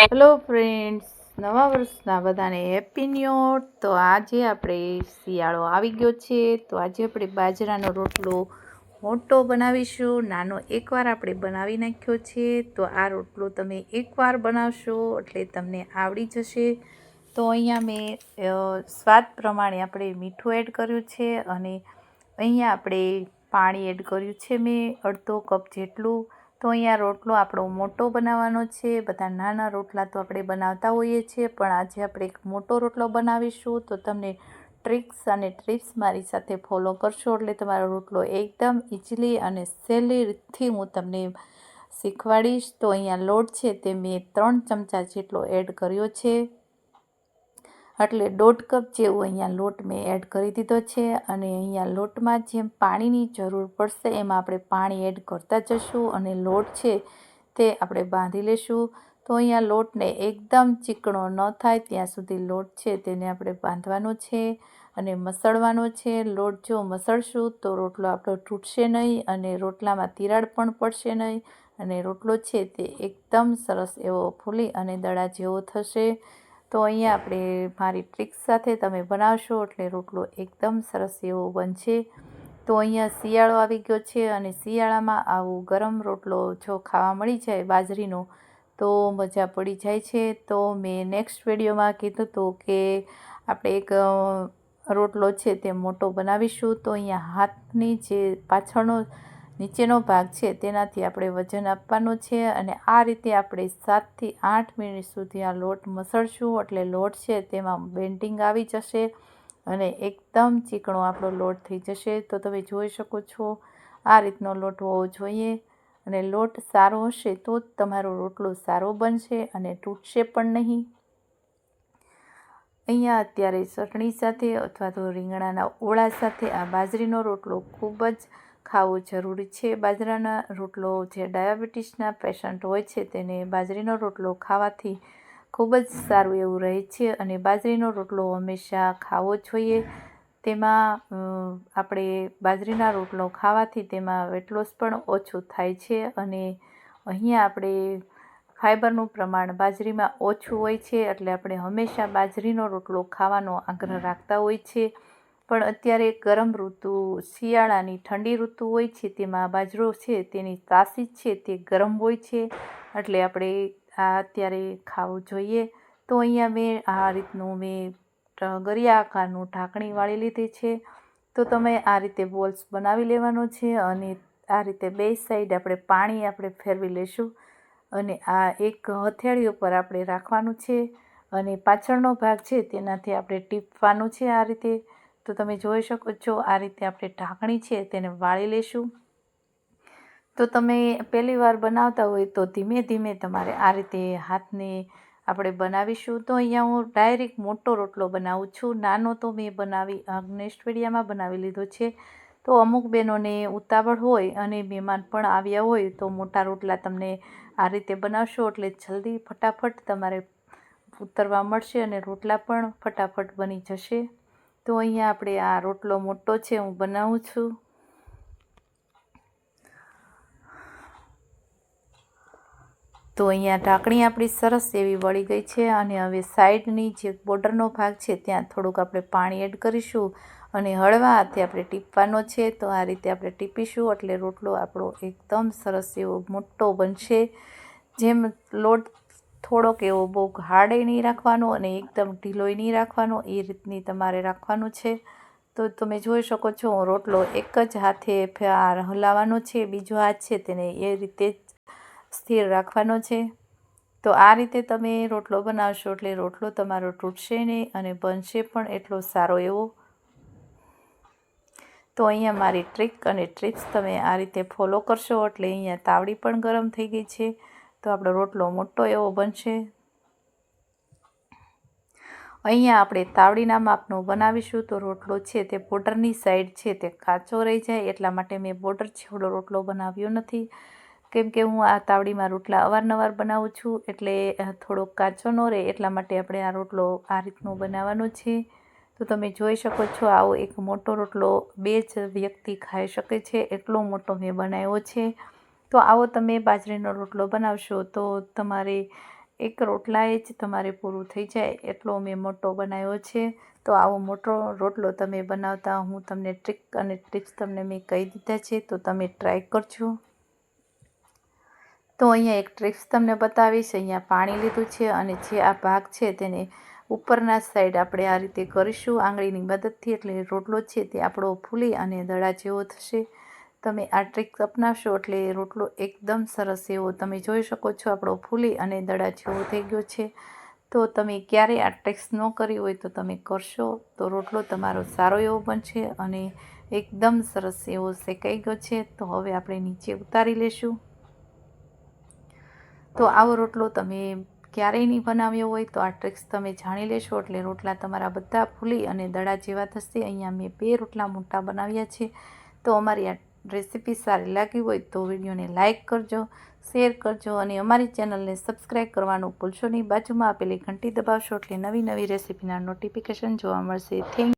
Hello friends નવા વર્ષના બધાને હેપી ન્યૂ તો આજે આપણે શિયાળો આવી ગયો છે. તો આજે આપણે બાજરાનો રોટલો મોટો બનાવીશું. નાનો એકવાર આપણે બનાવી નાખ્યો છે. તો આ રોટલો તમે એકવાર બનાવશો એટલે તમને આવડી જશે. તો અહીંયા મેં સ્વાદ પ્રમાણે આપણે મીઠું એડ કર્યું છે અને અહીંયા આપણે પાણી એડ કર્યું છે મેં અડધો કપ જેટલું. તો અહીંયા રોટલો આપણો મોટો બનાવવાનો છે. બધા નાના રોટલા તો આપણે બનાવતા હોઈએ છીએ, પણ આજે આપણે એક મોટો રોટલો બનાવીશું. તો તમને ટ્રિક્સ અને ટ્રિપ્સ મારી સાથે ફોલો કરશો, એટલે તમારો રોટલો એકદમ ઇઝીલી અને સહેલી રીતથી હું તમને શીખવાડીશ. તો અહીંયા લોટ છે તે મેં ત્રણ ચમચા જેટલો એડ કર્યો છે. એટલે દોઢ કપ જેવું અહીંયા લોટ મેં એડ કરી દીધો છે અને અહીંયા લોટમાં જેમ પાણીની જરૂર પડશે એમાં આપણે પાણી એડ કરતા જશું અને લોટ છે તે આપણે બાંધી લેશું. તો અહીંયા લોટને એકદમ ચીકણો ન થાય ત્યાં સુધી લોટ છે તેને આપણે બાંધવાનો છે અને મસળવાનો છે. લોટ જો મસળશું તો રોટલો આપણો તૂટશે નહીં અને રોટલામાં તિરાડ પણ પડશે નહીં અને રોટલો છે તે એકદમ સરસ એવો ફૂલી અને દડા જેવો થશે. તો અહીંયા આપણે મારી ટ્રિક્સ સાથે તમે બનાવશો એટલે રોટલો એકદમ સરસ એવો બનશે. તો અહીંયા શિયાળો આવી ગયો છે અને શિયાળામાં આવું ગરમ રોટલો જો ખાવા મળી જાય બાજરીનો, તો મજા પડી જાય છે. તો મેં નેક્સ્ટ વિડીયોમાં કીધું હતું કે આપણે એક રોટલો છે તે મોટો બનાવીશું. તો અહીંયા હાથની જે પાછળનો નીચેનો ભાગ છે, તેનાથી આપણે વજન આપવાનું છે અને આ રીતે આપણે સાતથી આઠ મિનિટ સુધી આ લોટ મસળશું, એટલે લોટ છે તેમાં બેન્ડિંગ આવી જશે અને એકદમ ચીકણો આપણો લોટ થઈ જશે. તો તમે જોઈ શકો છો, આ રીતનો લોટ હોવો જોઈએ અને લોટ સારો હશે તો જ તમારો રોટલો સારો બનશે અને તૂટશે પણ નહીં. અહીંયા અત્યારે ચટણી સાથે અથવા તો રીંગણાના ઓળા સાથે આ બાજરીનો રોટલો ખૂબ જ ખાવો જરૂરી છે. બાજરાના રોટલો જે ડાયાબિટીસના પેશન્ટ હોય છે તેને બાજરીનો રોટલો ખાવાથી ખૂબ જ સારું એવું રહે છે અને બાજરીનો રોટલો હંમેશા ખાવો જોઈએ. તેમાં આપણે બાજરીના રોટલો ખાવાથી તેમાં વેટ લોસ પણ ઓછું થાય છે અને અહીંયા આપણે ફાઇબરનું પ્રમાણ બાજરીમાં ઓછું હોય છે એટલે આપણે હંમેશા બાજરીનો રોટલો ખાવાનો આગ્રહ રાખતા હોય છે. પણ અત્યારે ગરમ ઋતુ, શિયાળાની ઠંડી ઋતુ હોય છે, તેમાં બાજરો છે, તેની તાસીર છે, તે ગરમ હોય છે. એટલે આપણે આ અત્યારે ખાવું જોઈએ. તો અહીંયા મેં આ રીતનું મેં ગરિયા આકારનું ઢાંકણી વાળી લીધી છે. તો તમે આ રીતે બોલ્સ બનાવી લેવાનો છે અને આ રીતે બે સાઈડ આપણે પાણી આપણે ફેરવી લેશું. અને આ એક હથેળી ઉપર આપણે રાખવાનું છે અને પાછળનો ભાગ છે, તેનાથી આપણે ટીપવાનું છે આ રીતે. તો તમે જોઈ શકો છો આ રીતે આપણે ઢાંકણી છે તેને વાળી લેશું. તો તમે પહેલી વાર બનાવતા હોય તો ધીમે ધીમે તમારે આ રીતે હાથને આપણે બનાવીશું. તો અહીંયા હું ડાયરેક્ટ મોટો રોટલો બનાવું છું. નાનો તો મેં બનાવી નેક્સ્ટ વિડીયામાં બનાવી લીધો છે. તો અમુક બહેનોને ઉતાવળ હોય અને મહેમાન પણ આવ્યા હોય તો મોટા રોટલા તમને આ રીતે બનાવશો એટલે જલ્દી ફટાફટ તમારે ઉતરવા મળશે અને રોટલા પણ ફટાફટ બની જશે. તો અહીંયા આપણે આ રોટલો મોટો છે, હું બનાવું છું. તો અહીંયા ઢાંકણી આપણી સરસ એવી વળી ગઈ છે અને હવે સાઈડની જે બોર્ડરનો ભાગ છે, ત્યાં થોડુંક આપણે પાણી એડ કરીશું અને હળવા હાથે આપણે ટીપવાનો છે, તો આ રીતે આપણે ટીપીશું એટલે રોટલો આપણો એકદમ સરસ એવો મોટો બનશે. જેમ લોટ થોડોક એવો બહુ હાર્ડે નહીં રાખવાનો અને એકદમ ઢીલોય નહીં રાખવાનો, એ રીતની તમારે રાખવાનું છે. તો તમે જોઈ શકો છો, રોટલો એક જ હાથે હલાવવાનો છે, બીજો હાથ છે, તેને એ રીતે સ્થિર રાખવાનો છે. તો આ રીતે તમે રોટલો બનાવશો એટલે રોટલો તમારો તૂટશે નહીં અને બનશે પણ એટલો સારો એવો. તો અહીંયા મારી ટ્રીક અને ટ્રિક્સ તમે આ રીતે ફોલો કરશો એટલે અહીંયા તાવડી પણ ગરમ થઈ ગઈ છે. તો આપણો રોટલો મોટો એવો બનશે. અહીંયા આપણે તાવડીના માપનો બનાવીશું તો રોટલો છે તે બોર્ડરની સાઈડ છે તે કાચો રહી જાય એટલા માટે મેં બોર્ડર છેવડો રોટલો બનાવ્યો નથી. કેમ કે હું આ તાવડીમાં રોટલા અવારનવાર બનાવું છું એટલે થોડોક કાચો ન રહે એટલા માટે આપણે આ રોટલો આ રીતનો બનાવવાનો છે. તો તમે જોઈ શકો છો આવો એક મોટો રોટલો બે જ વ્યક્તિ ખાઈ શકે છે. એટલો મોટો મેં બનાવ્યો છે. તો આવો તમે બાજરીનો રોટલો બનાવશો તો તમારે એક રોટલાએ જ તમારે પૂરું થઈ જાય. એટલો મેં મોટો બનાવ્યો છે. તો આવો મોટો રોટલો તમે બનાવતા હું તમને ટ્રીક અને ટિપ્સ તમને મેં કહી દીધા છે, તો તમે ટ્રાય કરજો. તો અહીંયા એક ટ્રીક્સ તમને બતાવીશ. અહીંયા પાણી લીધું છે અને જે આ ભાગ છે તેને ઉપરના સાઈડ આપણે આ રીતે કરીશું. આંગળીની મદદથી એટલે રોટલો છે તે આપણો ફૂલી અને દડા જેવો થશે. તમે આ ટ્રીક અપનાવશો એટલે રોટલો એકદમ સરસ એવો તમે જોઈ શકો છો, આપણો ફૂલી અને દડા જેવો થઈ ગયો છે. તો તમે ક્યારેય આ ટ્રીક્સ ન કરી હોય તો તમે કરશો. તો રોટલો તમારો સારો એવો બનશે અને એકદમ સરસ એવો શેકાઈ ગયો છે. તો હવે આપણે નીચે ઉતારી લેશું. તો આવો રોટલો તમે ક્યારેય નહીં બનાવ્યો હોય તો આ ટ્રિક્સ તમે જાણી લેશો એટલે રોટલા તમારા બધા ફૂલી અને દડા જેવા થશે. અહીંયા મેં બે રોટલા મોટા બનાવ્યા છે. તો અમારી આ રેસીપી સારી લાગી હોય તો વિડીયોને લાઇક કરજો, શેર કરજો અને અમારી ચેનલને સબસ્ક્રાઈબ કરવાનું ભૂલશો નહીં. બાજુમાં આપેલી ઘંટી દબાવશો એટલે નવી નવી રેસીપીના નોટિફિકેશન જોવા મળશે. થેન્ક